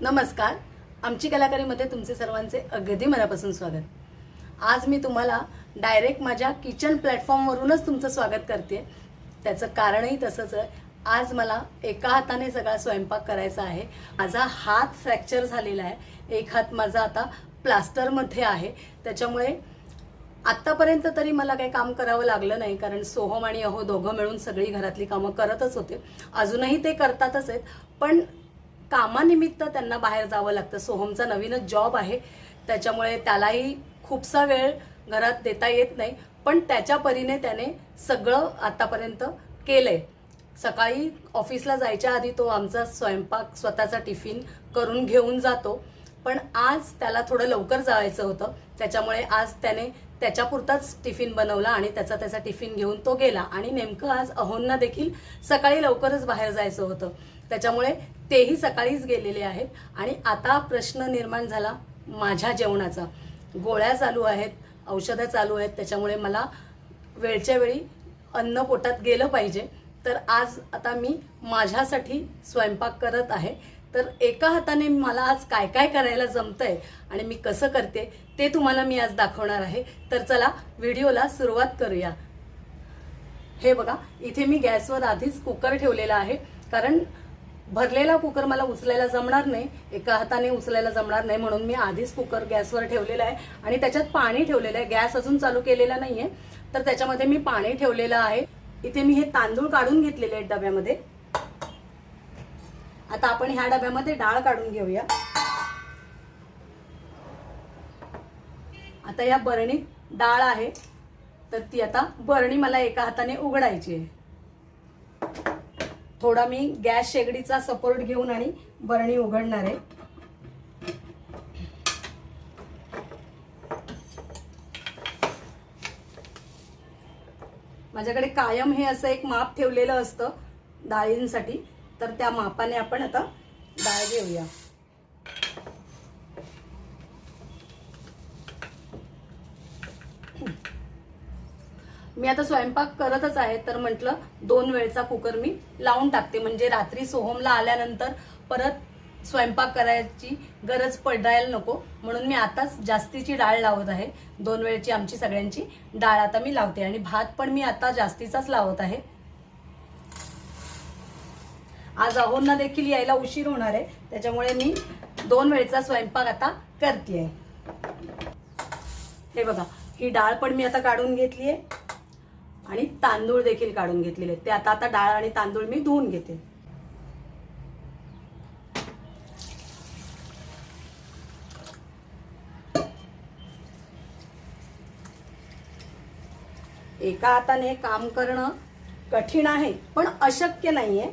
नमस्कार. आमची कलाकारीमध्ये तुमचे सर्वांचे अगदी मनापासून स्वागत. आज मी तुम्हाला डायरेक्ट माझ्या किचन प्लॅटफॉर्मवरूनच तुमचं स्वागत करते. त्याचं कारणही तसंच आहे. आज मला एका हाताने सगळा स्वयंपाक करायचा आहे. माझा हात फ्रॅक्चर झालेला आहे. एक हात माझा आता प्लास्टरमध्ये आहे. त्याच्यामुळे आत्तापर्यंत तरी मला काही काम करावं लागलं नाही कारण सोहम आणि अहो दोघं मिळून सगळी घरातली कामं करतच होते. अजूनही ते करतातच आहेत. पण कामानिमित्त त्यांना बाहेर जावं लागतं. सोहमचा नवीनच जॉब आहे. त्याच्यामुळे त्यालाही खूपसा वेळ घरात देता येत नाही. पण त्याच्या परीने त्याने सगळं आतापर्यंत केलंय. सकाळी ऑफिसला जायच्या आधी तो आमचा स्वयंपाक स्वतःचा टिफिन करून घेऊन जातो. पण आज त्याला थोडं लवकर जायचं होतं. त्याच्यामुळे आज त्याने त्याच्यापुरताच टिफिन बनवला आणि त्याचा त्याचा टिफिन घेऊन तो गेला. आणि नेमकं आज अहोंना देखील सकाळी लवकरच बाहेर जायचं होतं. त्याच्यामुळे तेही सकाळीच गेलेले आहेत. आणि आता प्रश्न निर्माण झाला माझ्या जेवणाचा. गोळ्या चालू आहेत औषधं चालू आहेत. त्याच्यामुळे मला वेळच्या वेळी अन्न पोटात गेलं पाहिजे. तर आज आता मी माझ्यासाठी स्वयंपाक करत आहे. तर एका हाताने मला आज काय काय करायला जमतंय आणि मी कसं करते ते तुम्हाला मी आज दाखवणार आहे. तर चला व्हिडिओला सुरुवात करूया. हे बघा इथे मी गॅसवर आधीच कुकर ठेवलेला आहे. कारण भरलेला कुकर मला उचलायला जमणार नाही. एका हाताने उचलायला जमणार नाही म्हणून मी आधीच कुकर गॅसवर ठेवलेला आहे. आणि त्याच्यात पाणी ठेवलेलं आहे. गॅस अजून चालू केलेला नाहीये. तर त्याच्यामध्ये मी पाणी ठेवलेलं आहे. इथे मी हे तांदूळ काढून घेतलेले आहेत डब्यामध्ये. आता आपण ह्या डब्यामध्ये डाळ काढून घेऊया. आता या बरणीत डाळ आहे. तर ती आता बरणी मला एका हाताने उघडायची आहे. थोडा मी गॅस शेगडीचा सपोर्ट घेऊन आणि बरणी उघडणार आहे. माझ्याकडे कायम हे असं एक माप ठेवलेलं असतं डाळींसाठी. तर त्या मापाने आपण आता डाळ घेऊया. मी आता स्वयंपाक करतच आहे तर म्हटलं दोन वेळचा कुकर मी लावून टाकते. म्हणजे रात्री सोहमला आल्यानंतर परत स्वयंपाक करायची गरज पडायला नको. म्हणून मी आताच जास्तीची डाळ लावत आहे. दोन वेळची आमची सगळ्यांची डाळ आता मी लावते. आणि भात पण मी आता जास्तीचाच लावत आहे. आज अहोंना देखील यायला उशीर होणार आहे. त्याच्यामुळे मी दोन वेळचा स्वयंपाक आता करते हे बघा ही डाळ पण मी आता काढून घेतली आहे आणि तांदूळ देखील काढून घेतलेले ते आता आता डाळ आणि तांदूळ मी धुवून घेते. एका हाताने काम करणं कठीण आहे पण अशक्य नाहीये.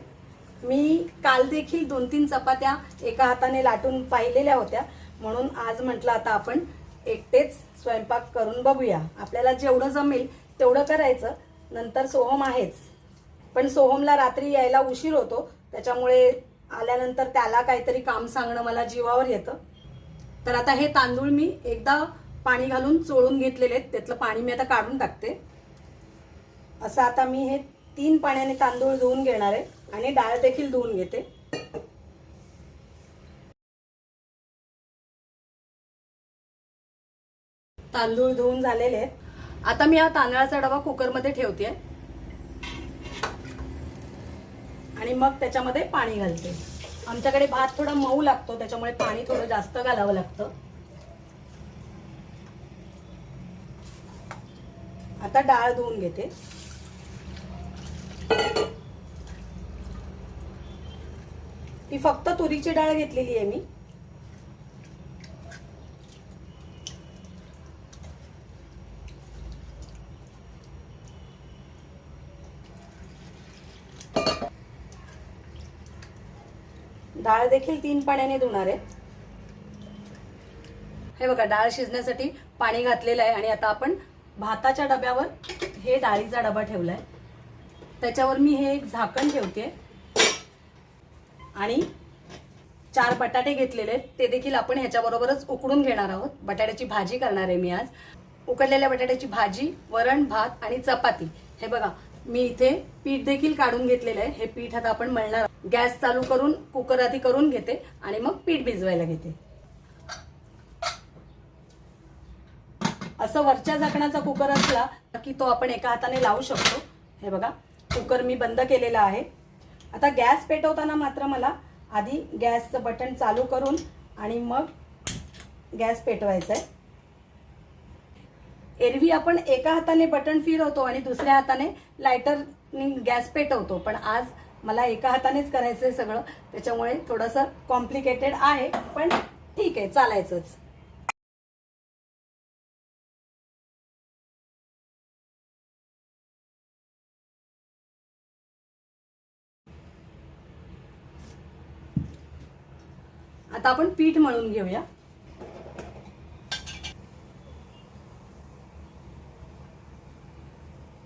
मी काल देखील दोन तीन चपात्या एका हाताने लाटून पाहिलेल्या होत्या. म्हणून आज म्हटलं आता आपण एकटेच स्वयंपाक करून बघूया. आपल्याला जेवढं जमेल तेवढं करायचं. नंतर सोहम आहेच. पण सोहमला रात्री यायला उशीर होतो. त्याच्यामुळे आल्यानंतर त्याला काहीतरी काम सांगणं मला जीवावर येतं. तर आता हे तांदूळ मी एकदा पाणी घालून चोळून घेतलेले आहेत. त्यातलं पाणी मी आता काढून टाकते. असं आता मी हे तीन पाण्याने तांदूळ धुवून घेणार आहे. आणि डाळ देखील धुवून घेते. तांदूळ धुवून झालेले आहेत. आता मी हा तांदळाचा डबा कुकरमध्ये ठेवते आणि मग त्याच्यामध्ये पाणी घालते. आमच्याकडे भात थोडा मऊ लागतो त्याच्यामुळे पाणी थोडं जास्त घालावं लागतं. आता डाळ धुवून घेते. ही फक्त तुरीची डाळ घेतलेली आहे मी. डाळ देखील तीन पाण्याने धुणार आहे. हे बघा डाळ शिजण्यासाठी पाणी घातलेलं आहे आणि आता आपण भाताच्या डब्यावर हे डाळीचा डबा ठेवलाय. त्याच्यावर मी हे एक झाकण ठेवते आणि चार बटाटे घेतलेले आहेत. ते देखील आपण ह्याच्याबरोबरच उकडून घेणार आहोत. बटाट्याची भाजी करणार आहे मी आज. उकडलेल्या बटाट्याची भाजी वरण भात आणि चपाती. हे बघा मी इथे पीठ देखील काढून घेतलेलं आहे. हे पीठ आता आपण मळणार आहोत. गॅस चालू करून कुकर आधी करून घेते आणि मग पीठ भिजवायला घेते. असं वरच्या झाकणाचा कुकर असला की तो आपण एका हाताने लावू शकतो. हे बघा कुकर मी बंद केलेला आहे. आता गॅस पेटवताना मात्र मला आधी गॅसचं बटन चालू करून आणि मग गॅस पेटवायचा आहे एरवी आपण एका हाताने बटन फिरवतो आणि दुसऱ्या हाताने लायटरनी गॅस पेटवतो. पण आज मला एका हातानेच करायचं आहे सगळं. त्याच्यामुळे थोडंसं कॉम्प्लिकेटेड आहे पण ठीक आहे चालायचंच. आता आपण पीठ मळून घेऊया.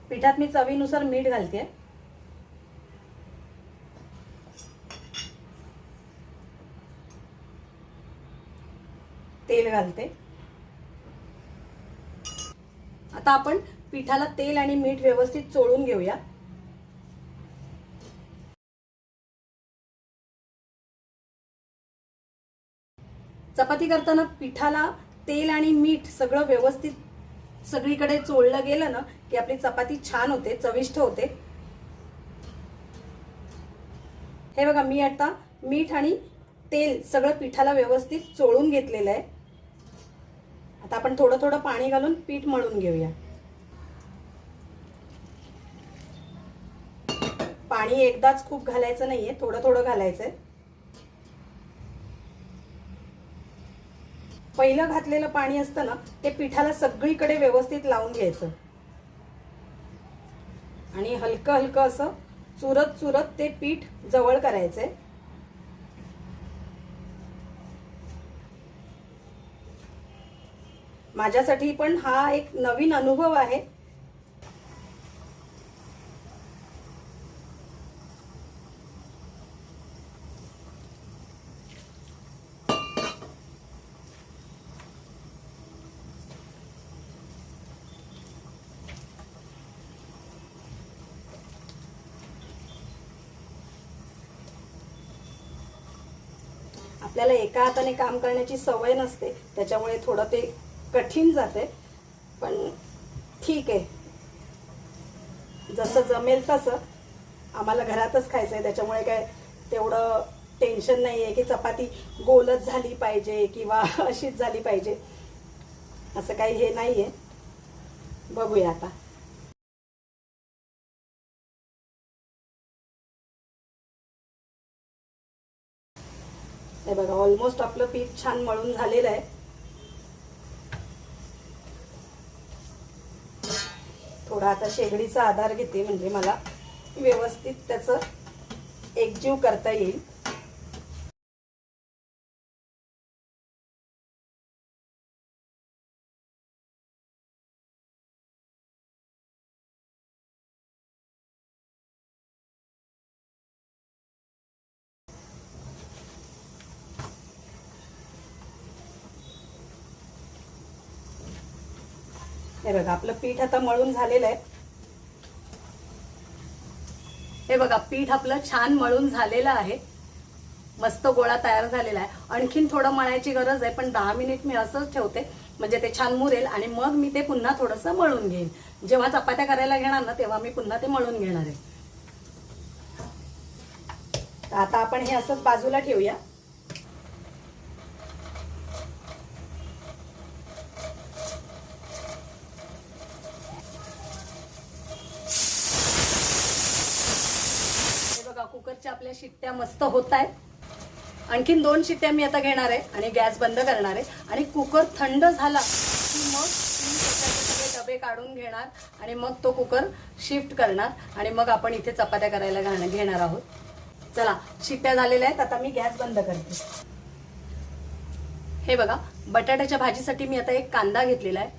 पिठात मी चवीनुसार मीठ घालते. तेल घालते. आता आपण पिठाला तेल आणि मीठ व्यवस्थित चोळून घेऊया. चपाती करताना पिठाला तेल आणि मीठ सगळं व्यवस्थित सगळीकडे चोळलं गेलं ना की आपली चपाती छान होते चविष्ट होते. हे बघा मी आता मीठ आणि तेल सगळं पिठाला व्यवस्थित चोळून घेतलेलं आहे. आता आपण थोडं थोडं पाणी घालून पीठ मळून घेऊया. पाणी एकदाच खूप घालायचं नाहीये थोडं थोडं घालायचंय. पहिलं घातलेलं पाणी असतं ना ते पिठाला सगळीकडे व्यवस्थित लावून घ्यायचं. आणि हलकं हलकं असं चुरत चुरत ते पीठ जवळ करायचंय. माझ्यासाठी पण हा एक नवीन अनुभव आहे. आपल्याला एका हाताने काम करण्याची सवय नसते त्याच्यामुळे थोडं ते कठीण जाते. पण ठीक आहे. जसं जमेल तसं. आम्हाला घरातच खायचं आहे त्याच्यामुळे काय तेवढं टेन्शन नाही आहे की चपाती गोलच झाली पाहिजे किंवा अशीच झाली पाहिजे. असं काही हे नाही आहे बघूया आता. ऑलमोस्ट आपलं पीठ छान मळून झालेलं आहे. थोडा आता शेगडीचा आधार घेते म्हणजे मला व्यवस्थित त्याचं एकजीव करता येईल. हे बघा आपलं पीठ आता मळून झालेलं आहे. हे बघा पीठ आपलं छान मळून झालेलं आहे. मस्त गोळा तयार झालेला आहे. आणखीन थोडं मळायची गरज आहे पण दहा मिनिट मी असंच ठेवते म्हणजे ते छान मुरेल आणि मग मी ते पुन्हा थोडंसं मळून घेईन. जेव्हा चपात्या करायला घेणार ना तेव्हा मी पुन्हा ते मळून घेणार आहे. आता आपण हे असंच बाजूला ठेवूया हे बघा कुकरच्या आपल्या शिट्ट्या मस्त होत आहेत. आणखीन दोन शिट्ट्या मी आता घेणार आहे आणि गॅस बंद करणार आहे. आणि कुकर थंड झाला की मग मी त्याच्याचे सगळे डबे काढून घेणार आणि मग तो कुकर शिफ्ट करणार आणि मग आपण इथे चपात्या करायला घाण- घेणार आहोत. चला शिट्ट्या झालेल्या आहेत. आता मी गॅस बंद करते. हे बघा बटाट्याच्या भाजीसाठी मी आता एक कांदा घेतलेला आहे.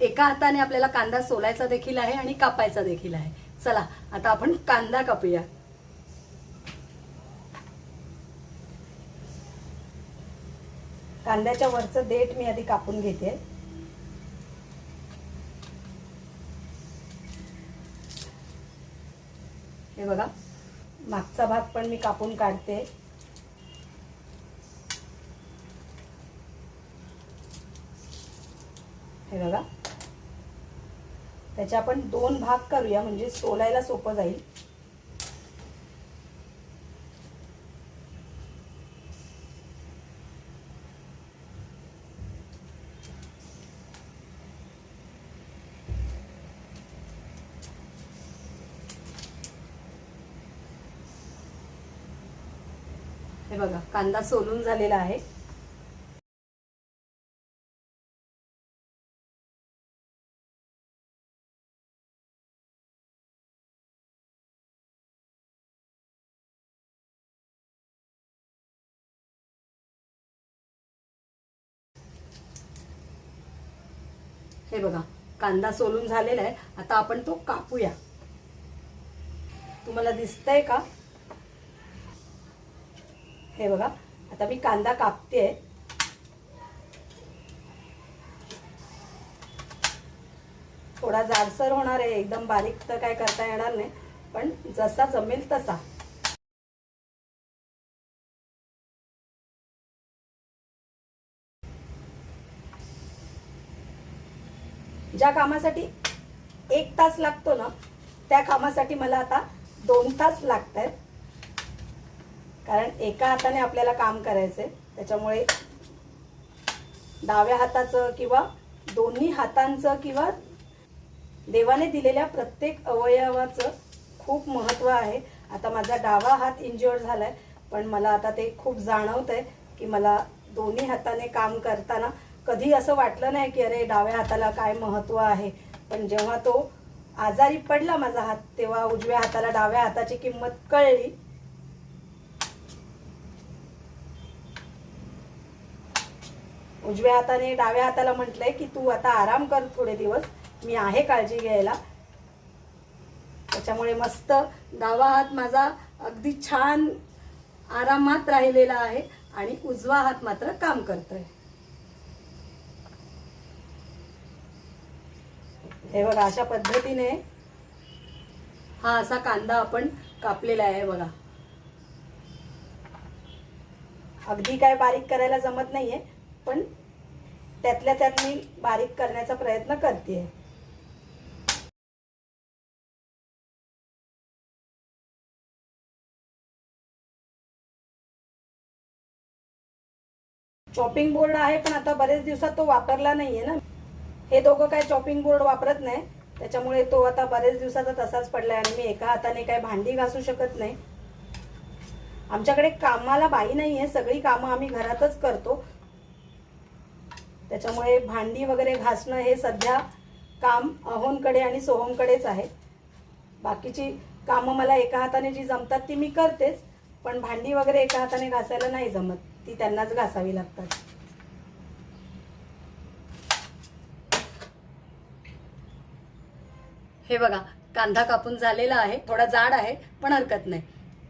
एका हाताने आपल्याला कांदा सोलायचा देखील आहे आणि कापायचा देखील आहे. चला आता आपण कांदा कापूया. कांद्याच्या वरचं देठ मी आधी कापून घेते. हे बघा मागचा भाग पण मी कापून काढते. हे बघा त्याचे आपण दोन भाग करूया म्हणजे सोलायला सोपं जाईल. बघा कांदा सोलून झालेला आहे. हे बघा कांदा सोलून झालेला आहे. आता आपण तो कापूया. तुम्हाला दिसतंय का? हे बघा आता मी कांदा कापते. थोडा जाडसर होणार आहे एकदम बारीक तर काय करता येणार नाही पण जसा जमेल तसा. ज्या कामासाठी एक तास लागतो ना त्या कामासाठी मला आता दोन तास लागत आहेत कारण एका हाताने आपल्याला काम करायचंय त्याच्यामुळे डाव्या हाताचं किंवा दोन्ही हातांचं किंवा देवाने दिलेल्या प्रत्येक अवयवाचं खूप महत्त्व आहे. आता माझा डावा हात इंज्युअर झालाय पण मला आता ते खूप जाणवत आहे की मला दोन्ही हाताने काम करताना कधी असं वाटलं नाही की अरे डाव्या हाताला काय महत्त्व आहे. पण जेव्हा तो आजारी पडला माझा हात तेव्हा उजव्या हाताला डाव्या हाताची किंमत कळली. उजव्या हाताने डाव्या हाताला म्हटलंय की तू आता आराम कर थोडे दिवस. मी आहे काळजी घ्यायला. त्याच्यामुळे मस्त डावा हात माझा अगदी छान आरामात राहिलेला आहे आणि उजवा हात मात्र काम करतोय. हे बघा अशा पद्धतीने हा असा कांदा आपण कापलेला आहे बघा. अगदी काय बारीक करायला जमत नाहीये पण त्यातल्या त्यात मी बारीक करण्याचा प्रयत्न करते चॉपिंग बोर्ड आहे पण आता बरेच दिवसात तो वापरला नाहीये ना. हे दोघं काय चॉपिंग बोर्ड वापरत नाही. त्याच्यामुळे तो आता बरेच दिवसाचा तसाच पडलाय आणि मी एका हाताने काय भांडी घासू शकत नाही. आमच्याकडे कामाला बाई नाहीये सगळी कामं आम्ही घरातच करतो. त्याच्यामुळे भांडी वगैरे घासणं हे सध्या काम अहोंकडे आणि सोहमकडेच आहे. बाकीची कामं मला एका हाताने जी जमतात ती मी करतेच पण भांडी वगैरे एका हाताने घासायला नाही जमत. ती त्यांनाच घासावी लागतात. हे बघा कांदा कापून झालेला आहे थोडा जाड आहे पण हरकत नाही.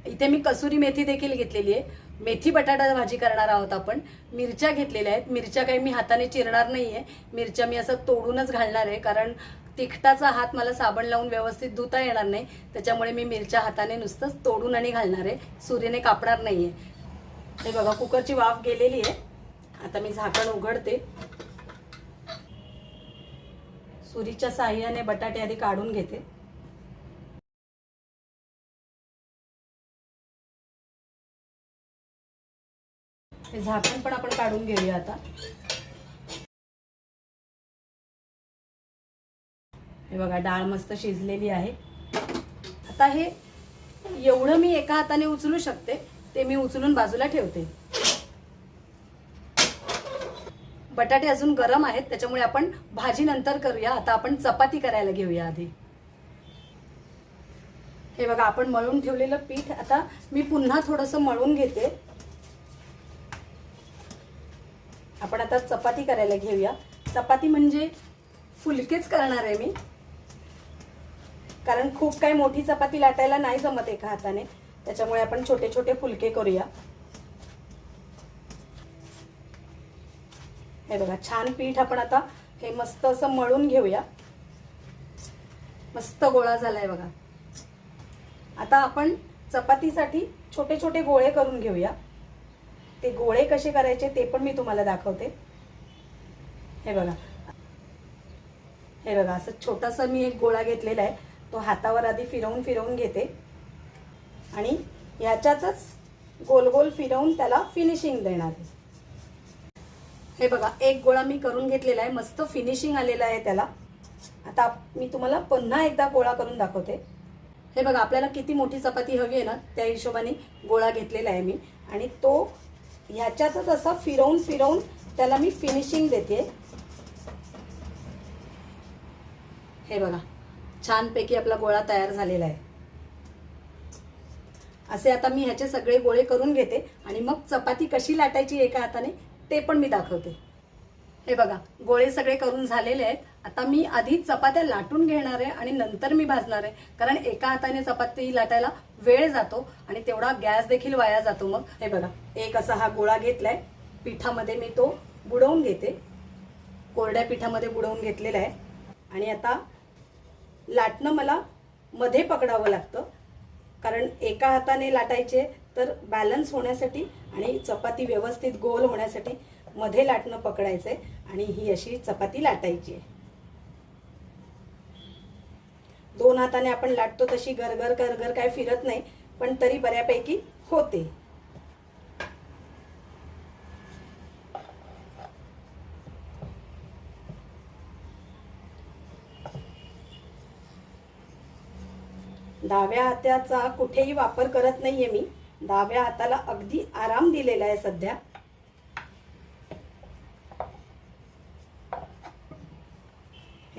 इथे मी कसुरी मेथी देखील घेतलेली आहे. मेथी बटाटा भाजी करणार आहोत आपण. मिरच्या घेतलेल्या आहेत. मिरच्या काही मी हाताने चिरणार नाही आहे मिरच्या मी असं तोडूनच घालणार आहे. कारण तिखटाचा हात मला साबण लावून व्यवस्थित धुता येणार नाही. त्याच्यामुळे मी मिरच्या हाताने नुसतंच तोडून आणि घालणार आहे. सुरीने कापणार नाहीये. हे बघा कुकरची वाफ गेलेली आहे. आता मी झाकण उघडते. सुरीच्या साह्याने बटाटे आधी काढून घेते. हे झाकण पण आपण काढून घेऊया आता. हे बघा डाळ मस्त शिजलेली आहे. आता हे एवढं मी एका हाताने उचलू शकते ते मी उचलून बाजूला ठेवते. बटाटे अजून गरम आहेत त्याच्यामुळे आपण भाजी नंतर करूया. आता आपण चपाती करायला घेऊया आधी. हे बघा आपण मळून ठेवलेलं पीठ आता मी पुन्हा थोडंसं मळून घेते. आपण आता चपाती करायला घेऊया. चपाती म्हणजे फुलकेच करणार आहे मी. कारण खूप काही मोठी चपाती लाटायला नाही जमत एका हाताने. त्याच्यामुळे आपण छोटे छोटे फुलके करूया. हे बघा छान पीठ आपण आता हे मस्त असं मळून घेऊया. मस्त गोळा झालाय बघा. आता आपण चपातीसाठी छोटे छोटे गोळे करून घेऊया. ते गोळे कसे करायचे ते पण मी तुम्हाला दाखवते. हे बघा. हे बघा असं छोटासा मी एक गोळा घेतलेला आहे. तो हातावर आधी फिरवून फिरवून घेते. आणि ह्याच्यातच गोल गोल फिरवून त्याला फिनिशिंग देणार आहे. हे बघा एक गोळा मी करून घेतलेला आहे. मस्त फिनिशिंग आलेला आहे त्याला. आता मी तुम्हाला पुन्हा एकदा गोळा करून दाखवते. हे बघा आपल्याला किती मोठी चपाती हवी आहे ना त्या हिशोबाने गोळा घेतलेला आहे मी. आणि तो ह्याच्यातच असं फिरवून फिरवून त्याला मी फिनिशिंग देते. हे बघा छानपैकी आपला गोळा तयार झालेला आहे. असे आता मी ह्याचे सगळे गोळे करून घेते आणि मग चपाती कशी लाटायची एका हाताने ते पण मी दाखवते. हे बघा गोळे सगळे करून झालेले आहेत. आता मी आधी चपात्या लाटून घेणार आहे आणि नंतर मी भाजणार आहे. कारण एका हाताने चपाती लाटायला वेळ जातो आणि तेवढा गॅस देखील वाया जातो मग. हे बघा एक असा हा गोळा घेतलाय. पिठामध्ये मी तो बुडवून घेते. कोरड्या पिठामध्ये बुडवून घेतलेला आहे. आणि आता लाटणं मला मध्ये पकडावं लागतं. कारण एका हाताने लाटायचे तर बॅलन्स होण्यासाठी आणि चपाती व्यवस्थित गोल होण्यासाठी मध्ये लाटणं पकडायचं आहे आणि ही अशी चपाती लाटायची आहे. दोन हाताने आपण लाटतो तशी गरगर गरगर काय फिरत नाही पण तरी बऱ्यापैकी होते. डाव्या हाताचा कुठेही वापर करत नाहीये मी. डाव्या हाताला अगदी आराम दिलेला आहे सध्या.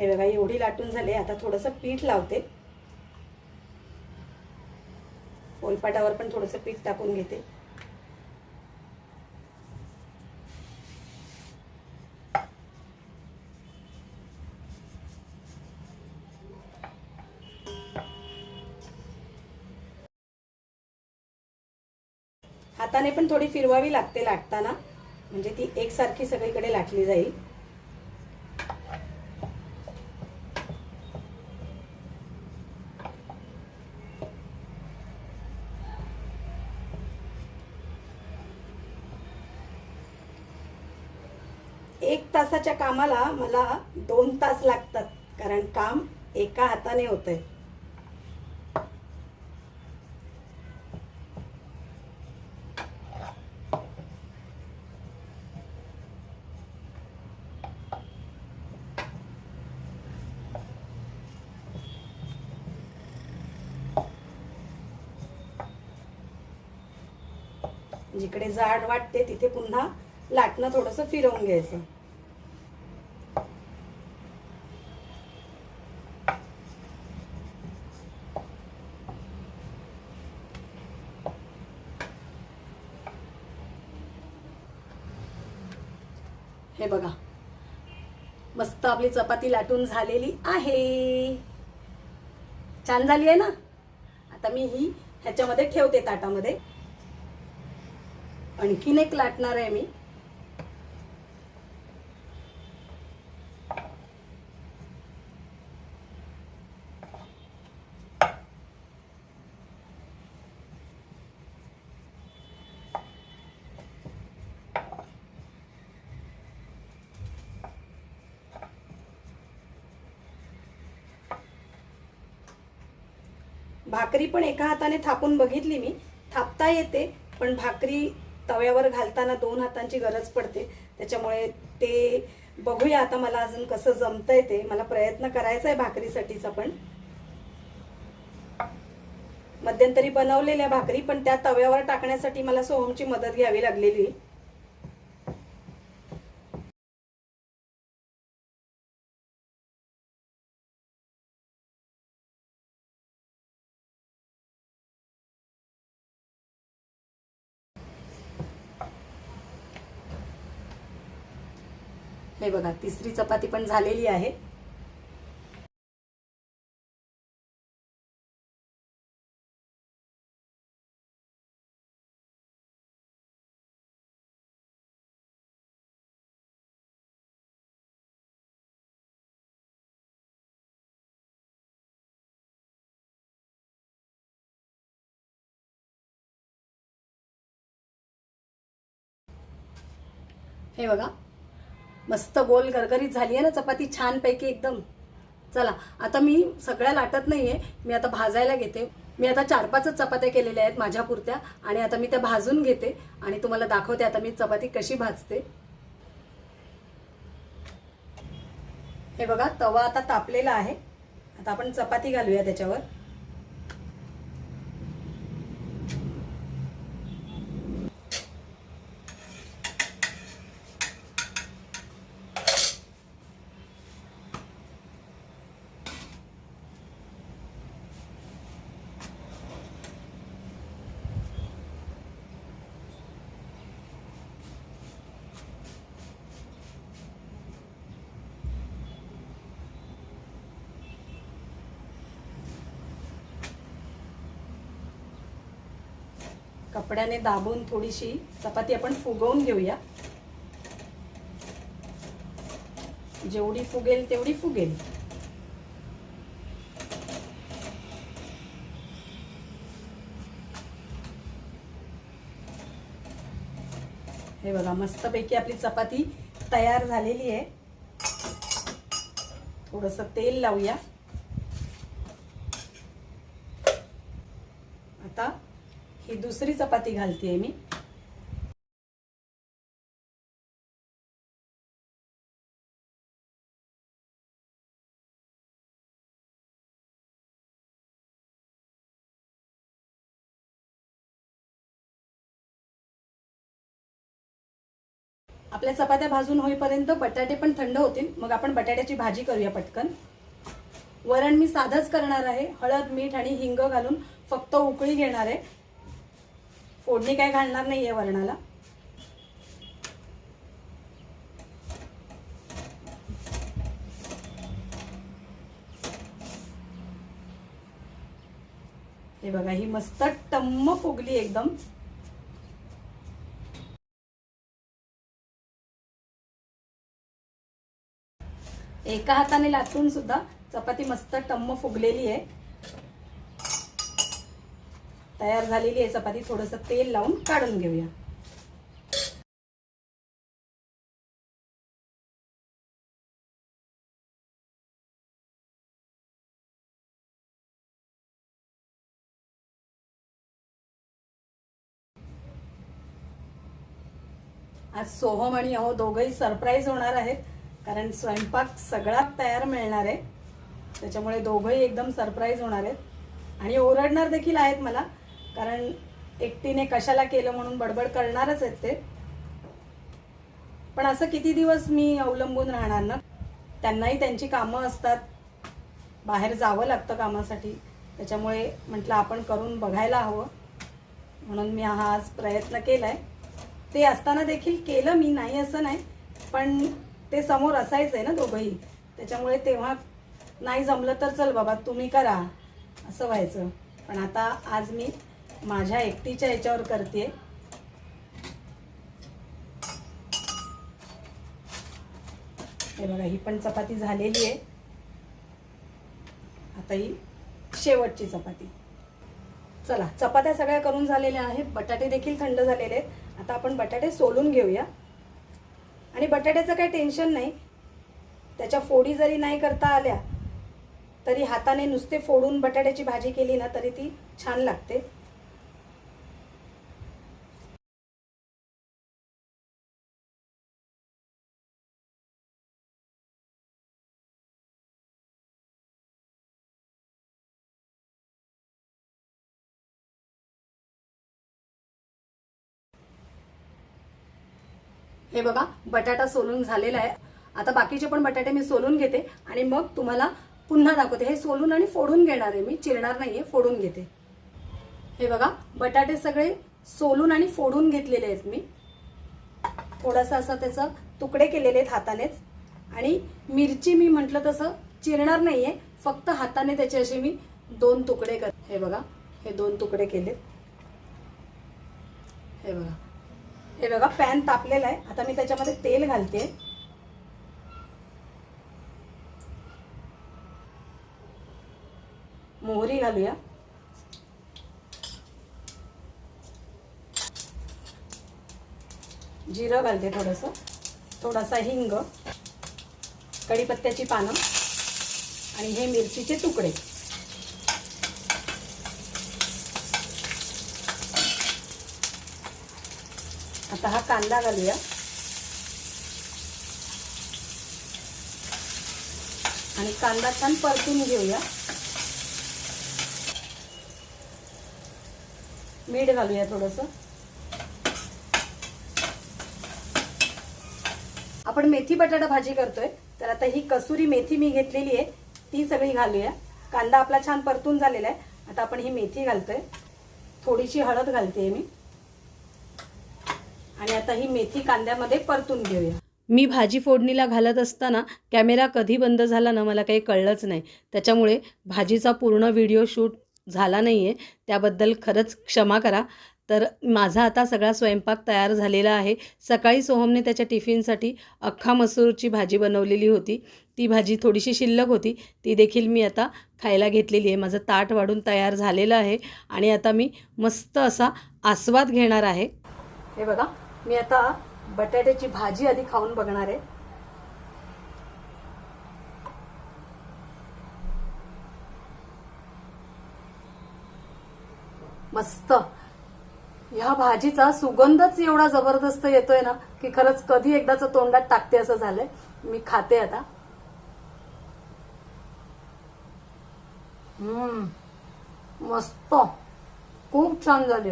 हे बघा एवढी लाटून झाले. आता थोडस पीठ लावते. पोलपाटावर पण थोडस पीठ टाकून घेते. हाताने पण थोडी फिरवावी लागते लाटताना. म्हणजे ती एकसारखी सगळीकडे लाटली जाईल एक तासाच्या कामाला मला दोन तास लागतात कारण काम एका हाताने होतंय. जिकडे जाड वाटते तिथे पुन्हा लाटणं थोडंसं फिरवून घ्यायचं. हे बघा. मस्त आपली चपाती लाटून झालेली आहे. छान झाली आहे ना? आता मी ही ह्याच्यामध्ये ठेवते ताटामध्ये. आणखीन एक लाटणार आहे मी. भाकरी पण एका हाताने थापून बघितली मी. थापता येते पण भाकरी तव्यावर घालताना दोन हातांची गरज पडते. त्याच्यामुळे ते बघूया आता मला अजून कसं जमतंय ते. मला प्रयत्न करायचा आहे भाकरीसाठीचा पण. मध्यंतरी बनवलेल्या भाकरी पण त्या तव्यावर टाकण्यासाठी मला सोहमची मदत घ्यावी लागलेली. हे बघा तिसरी चपाती पण झालेली आहे. हे बघा मस्त गोल गरगरीत झाली आहे ना चपाती छानपैकी एकदम. चला आता मी सगळ्या लाटत नाही आहे मी आता भाजायला घेते. मी आता चार पाचच चपात्या केलेल्या आहेत माझ्या पुरत्या आणि आता मी त्या भाजून घेते आणि तुम्हाला दाखवते आता मी चपाती कशी भाजते. हे बघा तवा आता तापलेला आहे. आता आपण चपाती घालूया त्याच्यावर. कपड्याने दाबून थोडीशी चपाती आपण फुगवून घेऊया. जेवढी फुगेल तेवढी फुगेल. हे बघा मस्तपैकी आपली चपाती तयार झालेली आहे. थोडस तेल लावूया आता ही दुसरी चपाती घालते मी. आपल्या चपात्या भाजून होईपर्यंत बटाटे पण थंड होतील. मग आपण बटाट्याची भाजी करूया पटकन. वरण मी साधंच करणार आहे. हळद मीठ आणि हिंग घालून फक्त उकळी घेणार आहे. फोडणी काय घालणार नाहीये वरणाला. हे बघा ही मस्त टम्म फुगली एकदम. एका हाताने लाटून सुद्धा चपाती मस्त टम्म फुगलेली आहे. तयार झालेली आहे. चपाती थोडस तेल लावून काढून घेऊया. आज सोहम आणि अहो दोघंही सरप्राईज होणार आहेत कारण स्वयंपाक सगळा तयार मिळणार आहे. त्याच्यामुळे दोघंही एकदम सरप्राईज होणार आहेत. आणि ओरडणार देखील आहेत मला कारण एकटीने कशाला केलं म्हणून बडबड करणारच आहेत ते. पण असं किती दिवस मी अवलंबून राहणार ना? त्यांनाही त्यांची कामं असतात. बाहेर जावं लागतं कामासाठी. त्याच्यामुळे म्हटलं आपण करून बघायला हवं. म्हणून मी हा आज प्रयत्न केलाय. ते असताना देखील केलं मी नाही असं नाही. पण ते समोर असायचं आहे ना दोघंही. त्याच्यामुळे तेव्हा नाही जमलं तर चल बाबा तुम्ही करा असं व्हायचं. पण आता आज मी माझ्या एकटीच्या याच्यावर करते हे बघा ही पण चपाती झालेली आहे. आता ही शेवटची चपाती. चला चपात्या सगळ्या करून झालेल्या आहेत. बटाटे देखील थंड झालेले आहेत. आता आपण बटाटे सोलून घेऊया. आणि बटाट्याचं काही टेन्शन नाही. त्याच्या फोडी जरी नाही करता आल्या तरी हाताने नुसते फोडून बटाट्याची भाजी केली ना तरी ती छान लागते. हे बघा बटाटा सोलून झालेला आहे. आता बाकीचे पण बटाटे मी सोलून घेते आणि मग तुम्हाला पुन्हा दाखवते. हे सोलून आणि फोडून घेणार आहे मी. चिरणार नाहीये फोडून घेते. हे बघा बटाटे सगळे सोलून आणि फोडून घेतलेले आहेत मी. थोडासा असं त्याचं तुकडे केलेले आहेत हातानेच. आणि मिरची मी म्हटलं तसं चिरणार नाहीये फक्त हाताने त्याचे असे मी दोन तुकडे कर हे बघा हे दोन तुकडे केलेत. हे बघा. हे बघा पॅन तापलेला आहे. आता मी त्याच्यामध्ये तेल घालते. मोहरी घालूया. जिरं घालते थोडंसं. थोडासा हिंग. कढीपत्त्याची पानं. आणि हे मिरचीचे तुकडे. आता हा कांदा घालूया. आणि कांदा छान परतून घेऊया. मीठ घालूया थोडस. आपण मेथी बटाटा भाजी करतोय तर आता ही कसुरी मेथी मी घेतलेली आहे ती सगळी घालूया. कांदा आपला छान परतून झालेला आहे. आता आपण ही मेथी घालतोय. थोडीशी हळद घालते मी. आणि आता ही मेथी कांद्यामध्ये परतून घेऊया. मी भाजी फोडणीला घालत असताना कॅमेरा कधी बंद झाला ना मला काही कळलंच नाही. त्याच्यामुळे भाजीचा पूर्ण व्हिडिओ शूट झाला नाही आहे त्याबद्दल खरंच क्षमा करा. तर माझा आता सगळा स्वयंपाक तयार झालेला आहे. सकाळी सोहमने त्याच्या टिफिनसाठी अख्खा मसूरची भाजी बनवलेली होती. ती भाजी थोडीशी शिल्लक होती. ती देखील मी आता खायला घेतलेली आहे. माझं ताट वाढून तयार झालेलं आहे. आणि आता मी मस्त असा आस्वाद घेणार आहे. हे बघा. मी आता बटाट्याची भाजी आधी खाऊन बघणार आहे. मस्त. ह्या भाजीचा सुगंधच एवढा जबरदस्त येतोय ना की खरंच कधी एकदाच तोंडात टाकते असं झालंय. मी खाते आता. हम्म. मस्त. खूप छान झाली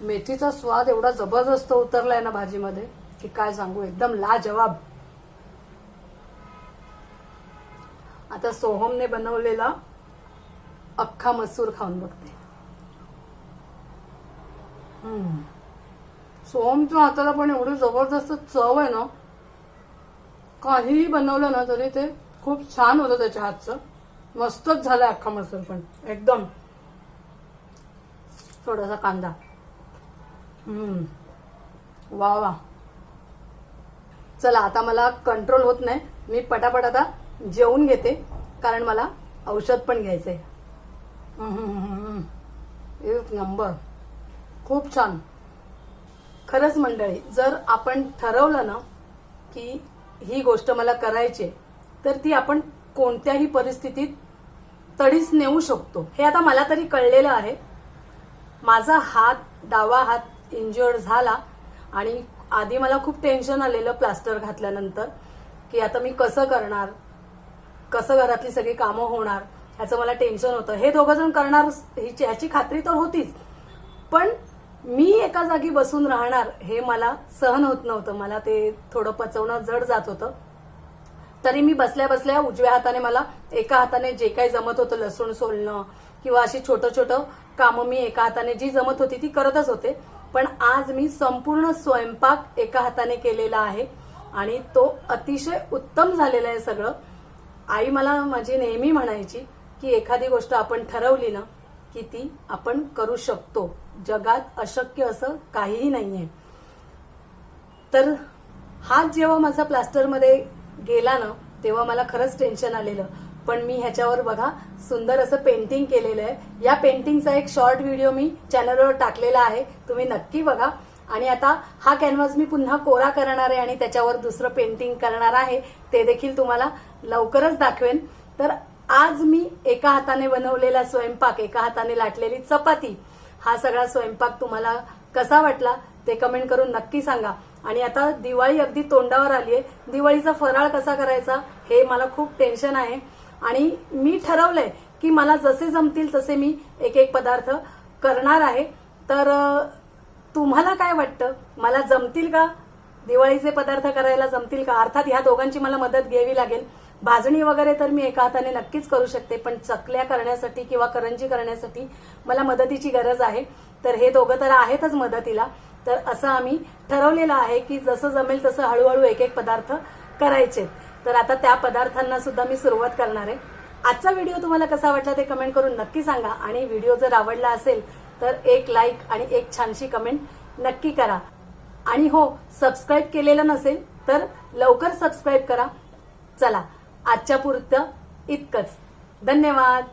मेथीचा स्वाद एवढा जबरदस्त उतरलाय ना भाजीमध्ये की काय सांगू एकदम लाजवाब. आता सोहमने बनवलेला अख्खा मसूर खाऊन बघते. सोहमच्या हाताला पण एवढी जबरदस्त चव आहे ना. काहीही बनवलं ना तरी ते खूप छान होतं त्याच्या हातचं. मस्तच झालं अख्खा मसूर पण एकदम. थोडासा कांदा. वा वा. चला आता मला कंट्रोल होत नाही. मी पटापट आता जेवून घेते कारण मला औषध पण घ्यायचंय. एक नंबर. खूप छान. खरंच मंडळी जर आपण ठरवलं ना की ही गोष्ट मला करायची आहे, तर ती आपण कोणत्याही परिस्थितीत तडीच नेऊ शकतो. हे आता मला तरी कळलेलं आहे. माझा हात डावा हात इंजर्ड झाला आणि आधी मला खूप टेन्शन आलेलं प्लास्टर घातल्यानंतर की आता मी कसं करणार? कसं घरातली सगळी कामं होणार? ह्याचं मला टेन्शन होतं. हे दोघं जण करणार ह्याची ह्याची खात्री तर होतीच. पण मी एका जागी बसून राहणार हे मला सहन होत नव्हतं. मला ते थोडं पचवणं जड जात होतं. तरी मी बसल्या बसल्या उजव्या हाताने मला एका हाताने जे काही जमत होतं लसूण सोलणं किंवा अशी छोटं छोटं कामं मी एका हाताने जी जमत होती ती करतच होते. पण आज मी संपूर्ण स्वयंपाक एका हाताने केलेला आहे आणि तो अतिशय उत्तम झालेला आहे सगळं. आई मला माझी नेहमी म्हणायची की एखादी गोष्ट आपण ठरवली ना की ती आपण करू शकतो. जगात अशक्य असं काहीही नाहीये. तर हात जेव्हा माझा प्लास्टरमध्ये गेला ना तेव्हा मला खरंच टेन्शन आलेलं. पण मी ह्याच्यावर बघा सुंदर असं पेंटिंग केलेलं आहे. या पेंटिंगचा एक शॉर्ट व्हिडिओ मी चॅनलवर टाकलेला आहे. तुम्ही नक्की बघा. आणि आता हा कॅनव्हास मी पुन्हा कोरा करणार आहे आणि त्याच्यावर दुसरं पेंटिंग करणार आहे. ते देखील तुम्हाला लवकरच दाखवेन. तर आज मी एका हाताने बनवलेला स्वयंपाक एका हाताने लाटलेली चपाती हा सगळा स्वयंपाक तुम्हाला कसा वाटला ते कमेंट करून नक्की सांगा. आणि आता दिवाळी अगदी तोंडावर आली आहे दिवाळीचा फराळ कसा करायचा हे मला खूप टेन्शन आहे. आणि मी ठरवलंय की मला जसे जमतील तसे मी एक एक पदार्थ करणार आहे. तर तुम्हाला काय वाटतं? मला जमतील का? दिवाळीचे पदार्थ करायला जमतील का? अर्थात ह्या दोघांची मला मदत घ्यावी लागेल. भाजणी वगैरे तर मी एका हाताने नक्कीच करू शकते पण चकल्या करण्यासाठी किंवा करंजी करण्यासाठी मला मदतीची गरज आहे. तर हे दोघं तर आहेतच मदतीला. तर असं आम्ही ठरवलेलं आहे की जसं जमेल तसं हळूहळू एक एक पदार्थ करायचे. तर आता त्या पदार्थांना सुद्धा मी सुरुवात करणार आहे. आजचा व्हिडिओ तुम्हाला कसा वाटला ते कमेंट करून नक्की सांगा. आणि व्हिडिओ जर आवडला असेल तर एक लाईक आणि एक छानशी कमेंट नक्की करा. आणि हो सबस्क्राईब केलेलं नसेल तर लवकर सबस्क्राईब करा. चला आजच्या पुरतं इतकंच. धन्यवाद.